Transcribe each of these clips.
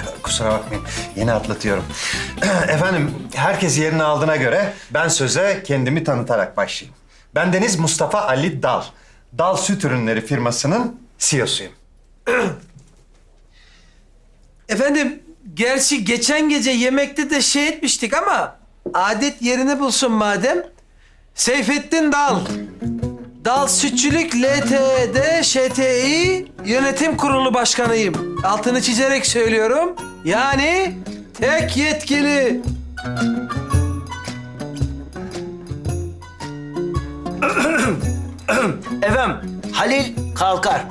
Kusura bakmayın. Yeni atlatıyorum. Efendim, herkes yerini aldığına göre ben söze kendimi tanıtarak başlayayım. Ben Deniz Mustafa Ali Dal. Dal Süt Ürünleri firmasının CEO'suyum. Efendim, gerçi geçen gece yemekte de şey etmiştik ama adet yerini bulsun madem. Seyfettin Dal. Dal Sütçülük LTD ŞTİ Yönetim Kurulu Başkanıyım. Altını çizerek söylüyorum. Yani tek yetkili. Efendim, Halil Kalkar.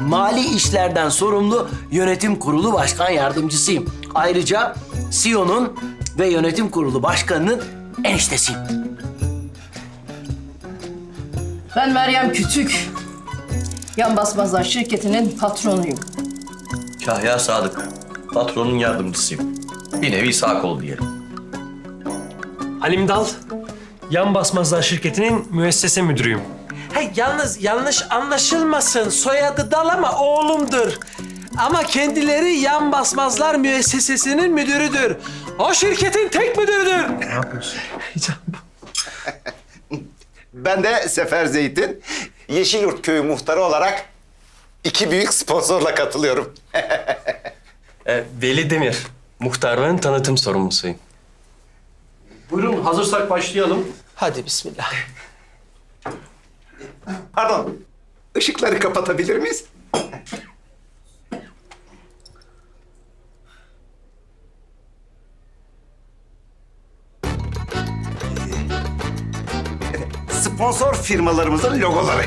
Mali işlerden sorumlu yönetim kurulu başkan yardımcısıyım. Ayrıca CEO'nun ve yönetim kurulu başkanının eniştesiyim. Ben Meryem Kütük. Yan Basmazlar şirketinin patronuyum. Kahya Sadık. Patronun yardımcısıyım. Bir nevi sağ kol diyelim. Halim Dal, Yan Basmazlar Şirketi'nin müessese müdürüyüm. Ha, yalnız yanlış anlaşılmasın. Soyadı Dal ama oğlumdur. Ama kendileri yan basmazlar müessesesinin müdürüdür. O şirketin tek müdürüdür. Ben de Sefer Zeytin, Yeşilyurt Köyü muhtarı olarak iki büyük sponsorla katılıyorum. Ee, Veli Demir, muhtarlığın tanıtım sorumlusuyum. Buyurun hazırsak başlayalım. Hadi bismillah. Pardon, ışıkları kapatabilir miyiz? Sponsor firmalarımızın logoları.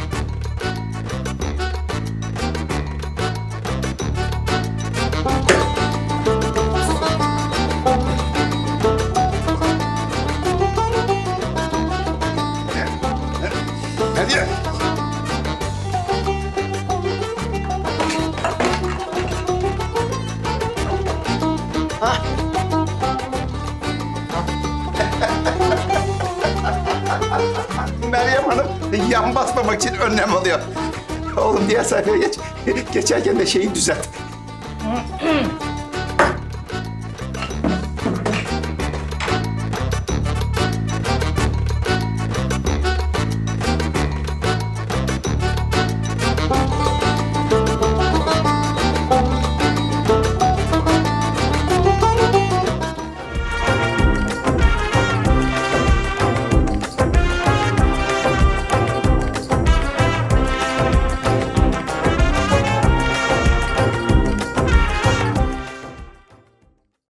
Hadi. Meryem Hanım yan basmamak için önlem alıyor. Oğlum diğer sayfaya geç. Geçerken de şeyi düzelt.